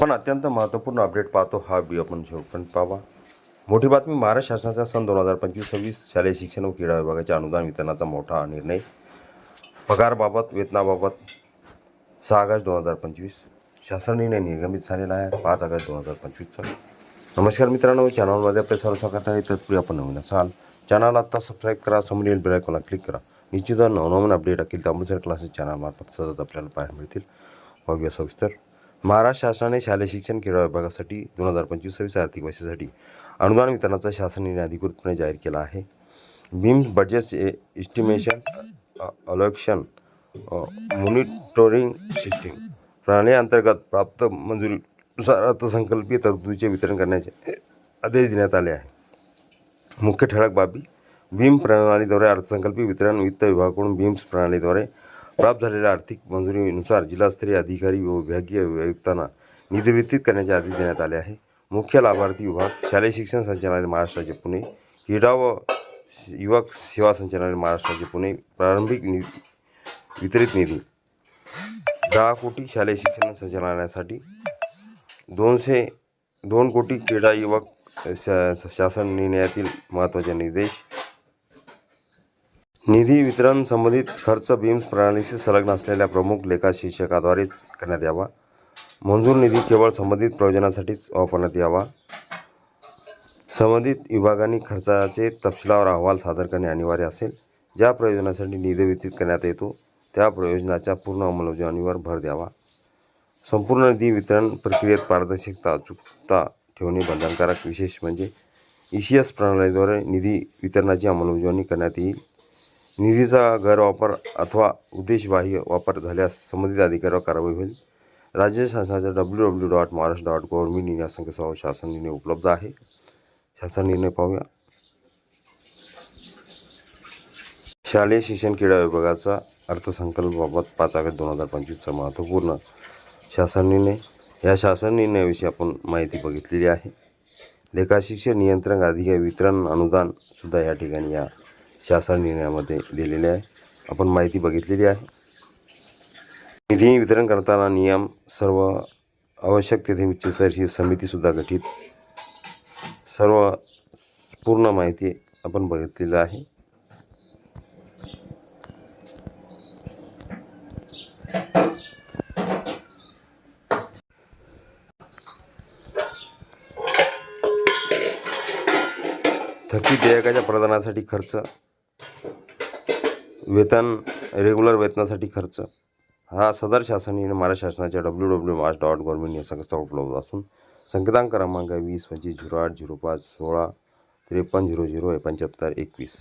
पण अत्यंत महत्त्वपूर्ण अपडेट पाहतो हा व्हिडिओ आपण शेवटपर्यंत पाहावा. मोठी बातमी महाराष्ट्र शासनाचा सन दोन हजार पंचवीस सव्वीस शालेय शिक्षण व क्रीडा विभागाच्या अनुदान वितरणाचा मोठा निर्णय. पगारबाबत वेतनाबाबत सहा ऑगस्ट दोन हजार पंचवीस. शासन निर्णय निर्गमित झालेला आहे. पाच ऑगस्ट दोन हजार पंचवीसचा. नमस्कार मित्रांनो चॅनलमध्ये आपले सर्व स्वागत आहे. तत्पूर्वी आपण नवीन असाल चॅनल आत्ता सबस्क्राईब करा समोरील बेल आयकॉनला क्लिक करा. निश्चित नवनवीन अपडेट अकेल तर अमृतसर क्लासेस चॅनलमार्फत सतत आपल्याला पाहायला मिळतील. पाहूया सविस्तर. महाराष्ट्र शासनाने शालेय शिक्षण क्रीडा विभागासाठी दोन हजार पंचवीस सव्वीस आर्थिक वर्षासाठी अनुदान वितरणाचा शासन निर्णय अधिकृतपणे जाहीर केला आहे. Beam budget estimation allocation monitoring system प्रणाली अंतर्गत प्राप्त मंजुरीनुसार अर्थसंकल्पीय तरतुदीचे वितरण करण्याचे आदेश देण्यात आले आहे. मुख्य ठळक बाबी भीम प्रणालीद्वारे अर्थसंकल्पीय वितरण वित्त विभागाकडून भीम्स प्रणालीद्वारे प्राप्त झालेल्या आर्थिक मंजुरीनुसार जिल्हास्तरीय अधिकारी व विभागीय आयुक्तांना निधी वितरित करण्याचे आदेश देण्यात आले आहे. मुख्य लाभार्थी विभाग शालेय शिक्षण संचालनालय महाराष्ट्राचे पुणे क्रीडा व युवक सेवा संचालनालय महाराष्ट्राचे पुणे प्रारंभिक निधी वितरित निधी. दहा कोटी शालेय शिक्षण संचालनालयासाठी दोनशे दोन कोटी क्रीडा युवक शा शासन निर्णयातील महत्त्वाचे निर्देश निधी वितरण संबंधित खर्च बीम्स प्रणालीशी संलग्न असलेल्या प्रमुख लेखा शीर्षकाद्वारेच करण्यात यावा. मंजूर निधी केवळ संबंधित प्रयोजनासाठीच वापरण्यात यावा. संबंधित विभागांनी खर्चाचे तपशिलावर अहवाल सादर करणे अनिवार्य असेल. ज्या प्रयोजनासाठी निधी वितरित करण्यात येतो त्या प्रयोजनाच्या पूर्ण अंमलबजावणीवर भर द्यावा. संपूर्ण निधी वितरण प्रक्रियेत पारदर्शकता अचूकता ठेवणे बंधनकारक विशेष म्हणजे ई सी एस प्रणालीद्वारे निधी वितरणाची अंमलबजावणी करण्यात येईल. निधीचा गैरवापर अथवा उद्देशबाह्य वापर झाल्यास संबंधित अधिकाऱ्यावर कारवाई होईल. राज्य शासनाच्या W W dot Maharashtra dot government या संकेतस्थळावर शासन निर्णय उपलब्ध आहे. शासन निर्णय पाहूया. शालेय शिक्षण क्रीडा विभागाचा अर्थसंकल्पाबाबत पाच ऑगस्ट दोन हजार पंचवीसचा महत्त्वपूर्ण शासन निर्णय. या शासन निर्णयाविषयी आपण माहिती बघितलेली आहे. लेखाशिक्षण नियंत्रण अधिकारी वितरण अनुदानसुद्धा या ठिकाणी या शासन निर्णयामध्ये दिलेले आहे. आपण माहिती बघितलेली आहे. निधी वितरण करताना नियम सर्व आवश्यक तेथे उच्चस्तरीय समितीसुद्धा गठीत. सर्व पूर्ण माहिती आपण बघितलेलं आहे. थकीत देयकाच्या प्रदानासाठी खर्च वेतन रेग्युलर वेतनासाठी खर्च. हा सदर शासन महाराष्ट्र शासनाच्या डब्ल्यू डब्ल्यू मार्च डॉट गव्हर्नमेंट या संकेतस्थळावर उपलब्ध असून संकेतांक क्रमांक आहे वीस पंचवीस झिरो आठ झिरो पाच सोळा त्रेपन्न झिरो झिरो पंच्याहत्तर एकवीस.